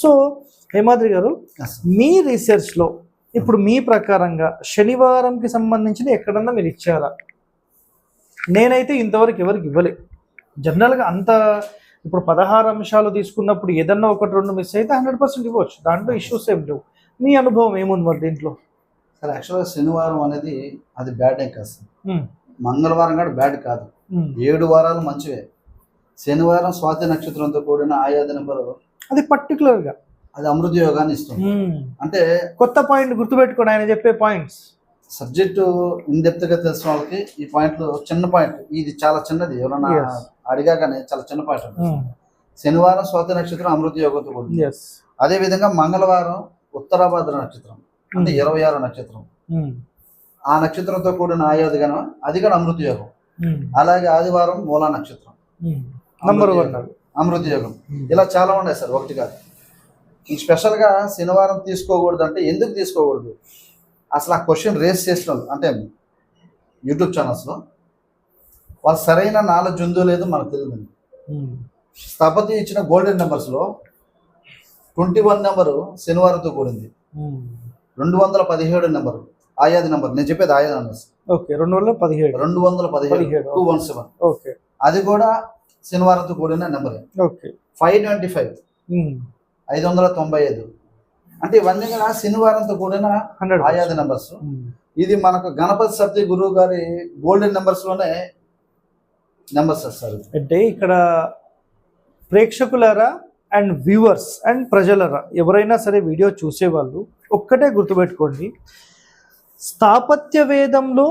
So Hemadri గారు. మీ రీసెర్చ్లో ఇప్పుడు మీ ప్రకారంగా శనివారంకి సంబంధించిన ఎక్కడన్నా మీరు ఇచ్చారా? నేనైతే ఇంతవరకు ఎవరికి ఇవ్వలే. జనరల్గా అంత ఇప్పుడు పదహారు అంశాలు తీసుకున్నప్పుడు ఏదన్నా ఒకటి రెండు మిస్ అయితే హండ్రెడ్ పర్సెంట్ ఇవ్వచ్చు. దాంట్లో ఇష్యూస్ ఏం లేవు. మీ అనుభవం ఏముంది మరి దీంట్లో? సరే యాక్చువల్గా శనివారం అనేది అది బ్యాడ్ ఏ కాదు మంగళవారం కూడా బ్యాడ్ కాదు. ఏడు వారాలు మంచివే. శనివారం స్వాతి నక్షత్రంతో కూడిన ఆయాది నెంబరు అది పర్టికులర్గా అది అమృత యోగాన్ని ఇస్తుంది. అంటే కొత్త పాయింట్ గుర్తుపెట్టుకోండి ఆయన చెప్పే పాయింట్స్ సబ్జెక్టు ఇన్ డెప్త్గా తెలిసిన వాళ్ళకి ఈ పాయింట్లు చిన్న పాయింట్ ఇది చాలా చిన్నది. ఎవరన్నా Yes. అడిగాగానే చాలా చిన్న పాయింట్ శనివారం స్వాతి నక్షత్రం అమృత యోగంతో కూడింది అదే విధంగా మంగళవారం ఉత్తరాభద్ర నక్షత్రం. అంటే ఇరవై ఆరో నక్షత్రం. ఆ నక్షత్రంతో కూడిన ఆయోధి గణం అది కూడా అమృత యోగం. అలాగే ఆదివారం మూలా నక్షత్రం. Number one. అమృత యోగం. ఇలా చాలా ఉన్నాయి సార్ ఒకటి కాదు. ఈ స్పెషల్గా శనివారం తీసుకోకూడదు అంటే ఎందుకు తీసుకోకూడదు? అసలు ఆ క్వశ్చన్ రేస్ చేసిన అంటే యూట్యూబ్ ఛానల్స్లో వాళ్ళు సరైన నాలెడ్జ్ ఉందో లేదో మనకు తెలియదు స్థపతి ఇచ్చిన గోల్డెన్ నెంబర్స్లో ట్వంటీ వన్ నెంబరు శనివారంతో కూడింది. రెండు వందల పదిహేడు నెంబరు ఆయాది నెంబర్. నేను చెప్పేది ఆయాది నెంబర్స్. ఓకే రెండు వందల పదిహేడు. రెండు వందల పదిహేడు పదిహేడు. Two one seven. ఓకే. అది కూడా శనివారంతో కూడిన నెంబరే. ఓకే. Five twenty five. ఐదు వందల తొంభై ఐదు. అంటే ఇవన్నీ కూడా శనివారంతో కూడిన హండ్రెడ్ ఆయాది నెంబర్స్. ఇది మనకు గణపతి సత్య గురువు గారి గోల్డెన్ నెంబర్స్లోనే నెంబర్స్ సార్ ఇది. అంటే ఇక్కడ ప్రేక్షకులరా అండ్ వ్యూవర్స్ అండ్ ప్రజలరా ఎవరైనా సరే వీడియో చూసేవాళ్ళు ఒక్కటే గుర్తుపెట్టుకోండి. స్థాపత్య వేదంలో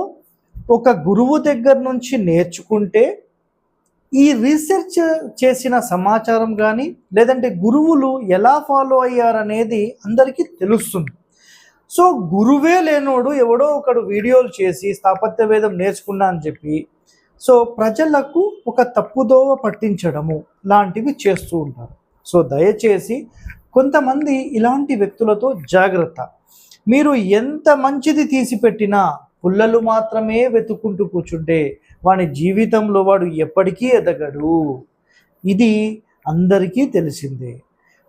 ఒక గురువు దగ్గర నుంచి నేర్చుకుంటే ఈ రీసెర్చ్ చేసిన సమాచారం కానీ లేదంటే గురువులు ఎలా ఫాలో అయ్యారనేది అందరికీ తెలుస్తుంది. సో గురువే లేనోడు ఎవడో ఒకడు వీడియోలు చేసి స్థాపత్య వేదం నేర్చుకున్నా అని చెప్పి సో ప్రజలకు ఒక తప్పుదోవ పట్టించడము లాంటివి చేస్తూ ఉంటారు. సో దయచేసి కొంతమంది ఇలాంటి వ్యక్తులతో జాగ్రత్త. మీరు ఎంత మంచిది తీసి పెట్టినా పుల్లలు మాత్రమే వెతుక్కుంటూ కూర్చుంటే వాడి జీవితంలో వాడు ఎప్పటికీ ఎదగడు. ఇది అందరికీ తెలిసిందే.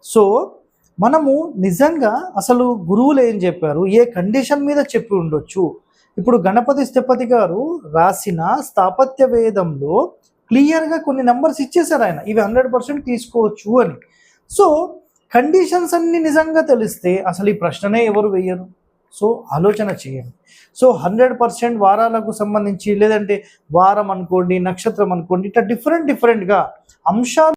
సో మనము నిజంగా అసలు గురువులు ఏం చెప్పారు? ఏ కండిషన్ మీద చెప్పి ఉండొచ్చు? ఇప్పుడు గణపతి స్థపతి గారు రాసిన స్థాపత్య వేదంలో క్లియర్గా కొన్ని నెంబర్స్ ఇచ్చేశారు ఆయన. ఇవి హండ్రెడ్ పర్సెంట్ తీసుకోవచ్చు అని. సో కండిషన్స్ అన్ని నిజంగా తెలిస్తే అసలు ఈ ప్రశ్ననే ఎవరు వేయరు? సో ఆలోచన చేయండి. సో హండ్రెడ్ పర్సెంట్ వారాలకు సంబంధించి లేదంటే వారం అనుకోండి నక్షత్రం అనుకోండి ఇట్లా డిఫరెంట్ డిఫరెంట్గా అంశాలు